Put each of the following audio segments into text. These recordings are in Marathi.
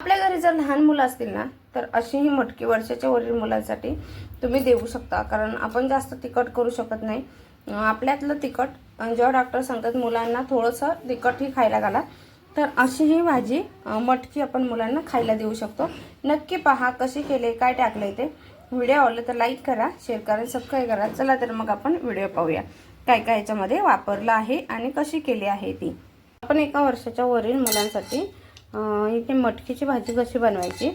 आपल्या घरी जर लहान मुलं असतील ना तर अशी ही मटकी वर्षाच्या वरील मुलांसाठी तुम्ही देऊ शकता. कारण आपण जास्त तिखट करू शकत नाही. आपल्यातलं तिखट जेव्हा डॉक्टर सांगतात मुलांना थोडंसं तिखटही खायला घाला तर अशी ही भाजी मटकी आपण मुलांना खायला देऊ शकतो. नक्की पहा कशी केले काय टाकले ते. व्हिडिओ आवडलं तर लाईक करा शेअर करा सबस्क्राईब करा. चला तर मग आपण व्हिडिओ पाहूया. काय काय याच्यामध्ये वापरलं आहे आणि कशी केली आहे ती. आपण एका वर्षाच्या वरील मुलांसाठी इथे मटकीची भाजी कशी बनवायची?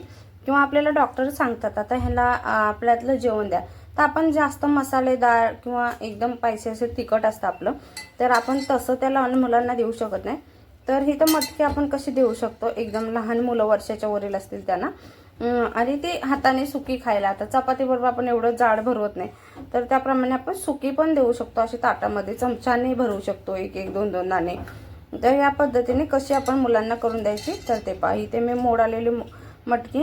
किंवा आपल्याला डॉक्टर सांगतात आता ह्याला आपल्यातलं जेवण द्या. तर आपण जास्त मसालेदार किंवा एकदम पैसे असे तिखट असतं आपलं तर आपण तसं त्या लहान मुलांना देऊ शकत नाही. तर ही तर मटकी आपण कशी देऊ शकतो? एकदम लहान मुलं वर्षाच्या वरील असतील त्यांना. आणि ती हाताने सुकी खायला आता चपातीबरोबर आपण एवढं जाड भरवत नाही. तर त्याप्रमाणे आपण सुकी पण देऊ शकतो अशी ताटामध्ये चमच्याने भरवू शकतो एक एक दोन दोन दाणे. तर या पद्धतीने कशी आपण मुलांना करून द्यायची? तर ते पहा इथे मी मोड आलेली म- मटकी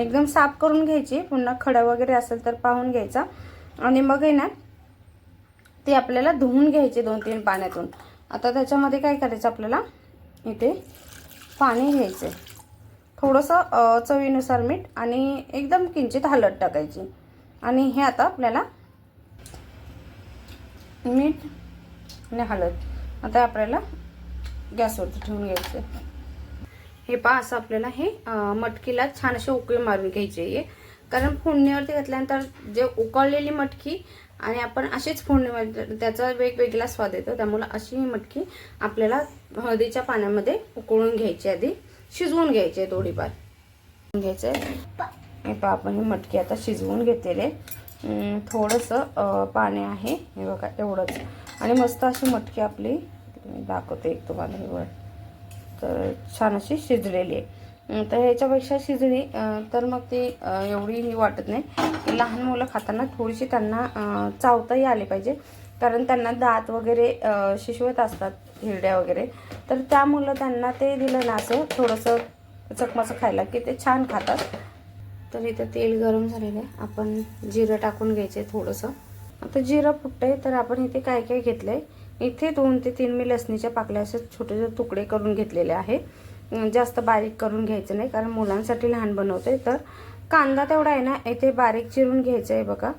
एकदम साफ करून घ्यायची. पुन्हा खडा वगैरे असेल तर पाहून घ्यायचा. आणि मग आहे ना ते आपल्याला धुवून घ्यायचे दोन तीन पाण्यातून. आता त्याच्यामध्ये काय करायचं आपल्याला? इथे पाणी घ्यायचे थोडंसं चवीनुसार मीठ आणि एकदम किंचित हलद टाकायची. आणि हे आता आपल्याला मीठ आणि हळद आता आपल्याला गॅसवरती ठेवून घ्यायचं. हे पहा असं आपल्याला हे मटकीला छान असे उकळी मारून घ्यायची आहे. कारण फोडणीवरती घातल्यानंतर जे उकळलेली मटकी आणि आपण अशीच फोडणीमध्ये त्याचा वेगवेगळा स्वाद येतो. त्यामुळे अशी ही मटकी आपल्याला हळदीच्या पाण्यामध्ये उकळून घ्यायची आधी शिजवून घ्यायची आहे थोडीफार. घ्यायचं आहे. हे पहा आपण ही मटकी आता शिजवून घेतलेले थोडंसं पाणी आहे. हे बघा एवढंच. आणि मस्त अशी मटकी आपली दाखवते एक तुम्हाला हे वर. तर छान अशी शिजलेली आहे. तर ह्याच्यापेक्षा शिजली तर मग ती एवढी ही वाटत नाही. लहान मुलं खाताना थोडीशी त्यांना चावताही आली पाहिजे. कारण त्यांना दात वगैरे शिशवत असतात हिरड्या वगैरे. तर त्यामुळं त्यांना ते दिलं ना असं थोडंसं चकमाचं खायला की ते छान खातात. तर इथं तेल गरम झालेलं आहे. आपण जिरं टाकून घ्यायचं आहे थोडंसं. आता जिरं फुटतंय तर आपण इथे काय काय घेतलं आहे इथे दोन ते तीन मी लसणीच्या पाकल्या असे छोटे छोटे तुकडे करून घेतलेले आहे. जास्त बारीक करून घ्यायचं नाही कारण मुलांसाठी लहान बनवते तर कांदा तेवढा आहे ना इथे बारीक चिरून घ्यायचं आहे बघा.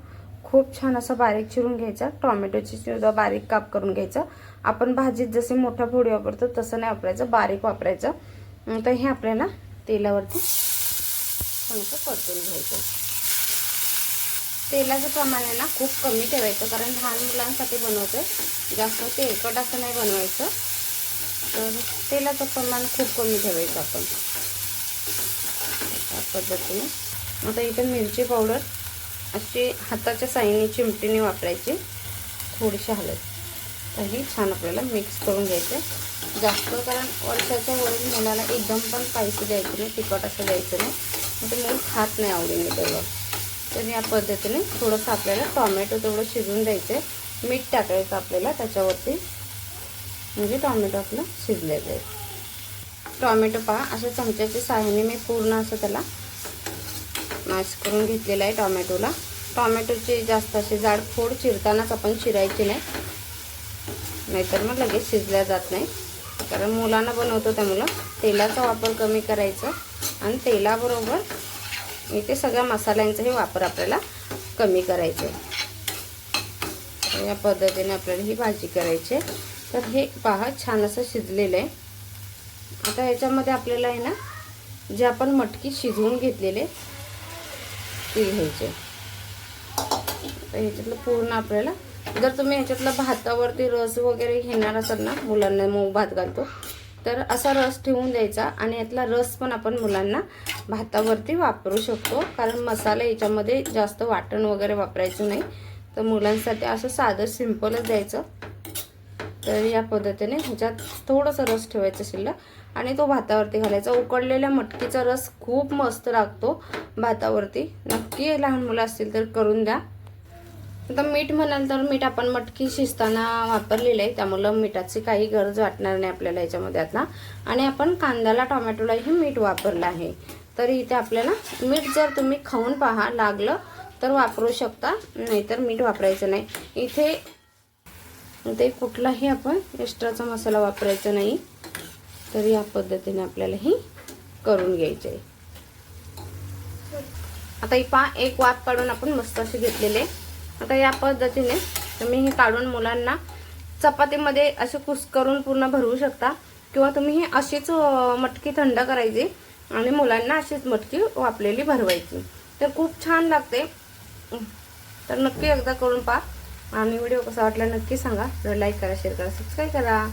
खूप छान असं बारीक चिरून घ्यायचा. टॉमॅटोची सुद्धा बारीक काप करून घ्यायचं. आपण भाजीत जसे मोठा फोडी वापरतो तसं नाही वापरायचं बारीक वापरायचं. तर हे आपल्याला तेलावरती थोडंसं परतून घ्यायचं तेलाचं प्रमाण आहे ना खूप कमी ठेवायचं कारण लहान मुलांसाठी बनवतोय. जास्त तेलकट असं नाही बनवायचं. तर तेलाचं प्रमाण खूप कमी ठेवायचं आपण. त्या पद्धतीने. आता इथं मिरची पावडर अशी हाताच्या साईने चिमटीने वापरायची. थोडीशी हलत तर ही छान आपल्याला मिक्स करून घ्यायचं जास्त कारण वर्षाच्या वरील मुलाला एकदम पण स्पायसी द्यायचं नाही तिखट असं द्यायचं नाही. तर ते मूल खात नाही आवडीने तेवढं तर या पद्धतीने थोडंसं आपल्याला टॉमॅटो तेवढं शिजून द्यायचं आहे मीठ टाकायचं आपल्याला त्याच्यावरती म्हणजे टॉमॅटो आपलं शिजले जाईल टॉमॅटो पहा अशा चमच्याच्या साह्याने मी पूर्ण असं त्याला मॅश करून घेतलेलं आहे टॉमॅटोला. टॉमॅटोचे जास्त असे जाड फोड चिरतानाच आपण चिरायचे नाही. नाहीतर मग लगेच शिजल्या जात नाही. कारण मुलांना बनवतो त्यामुळं तेलाचा वापर कमी करायचा आणि तेलाबरोबर इथे सगळ्या मसाल्यांचाही वापर आपल्याला कमी करायचा. आहे या पद्धतीने आपल्याला ही भाजी करायची आहे. तर हे पहा छान असं शिजलेलं आहे. आता याच्यामध्ये आपल्याला आहे ना जे आपण मटकी शिजवून घेतलेले ते घ्यायचे. तर ह्याच्यातलं पूर्ण आपल्याला जर तुम्ही ह्याच्यातलं भातावरती रस वगैरे घेणार असाल ना मुलांना मऊ भात घालतो तर असा रस ठेवून द्यायचा आणि यातला रस पण आपण मुलांना भातावरती वापरू शकतो. कारण मसाला याच्यामध्ये जास्त वाटण वगैरे वापरायचं नाही. तर मुलांसाठी असं साधं सिम्पलच द्यायचं. तर या पद्धतीने ह्याच्यात थोडंसं रस ठेवायचं शिल्लक आणि तो भातावरती घालायचा. उकडलेल्या मटकीचा रस खूप मस्त लागतो भातावरती. नक्की लहान मुलं असतील तर करून द्या. आता मीठ म्हणाल तर मीठ आपण मटकी शिजताना वापरलेलं आहे त्यामुळं मिठाची काही गरज वाटणार नाही आपल्याला याच्यामध्ये आता. आणि आपण कांद्याला टोमॅटोलाही मीठ वापरलं आहे. तर इथे आपल्याला मीठ जर तुम्ही खाऊन पहा लागलं तर वापरू शकता. नाहीतर मीठ वापरायचं नाही. इथे ते कुठलाही आपण एक्स्ट्राचा मसाला वापरायचा नाही. तर या पद्धतीने आपल्याला ही करून घ्यायचे आहे. आता ही पा एक वाफ काढून आपण मस्त असे घेतलेले आता या पद्धतीने तुम्ही हे काढून मुलांना चपातीमध्ये असे कुस करून पूर्ण भरवू शकता. किंवा तुम्ही ही अशीच मटकी थंड करायची आणि मुलांना अशीच मटकी वापलेली भरवायची. तर खूप छान लागते. तर नक्की एकदा करून पहा. आणि व्हिडिओ कसा वाटला नक्की सांगा. लाईक करा शेअर करा सबस्क्राईब करा.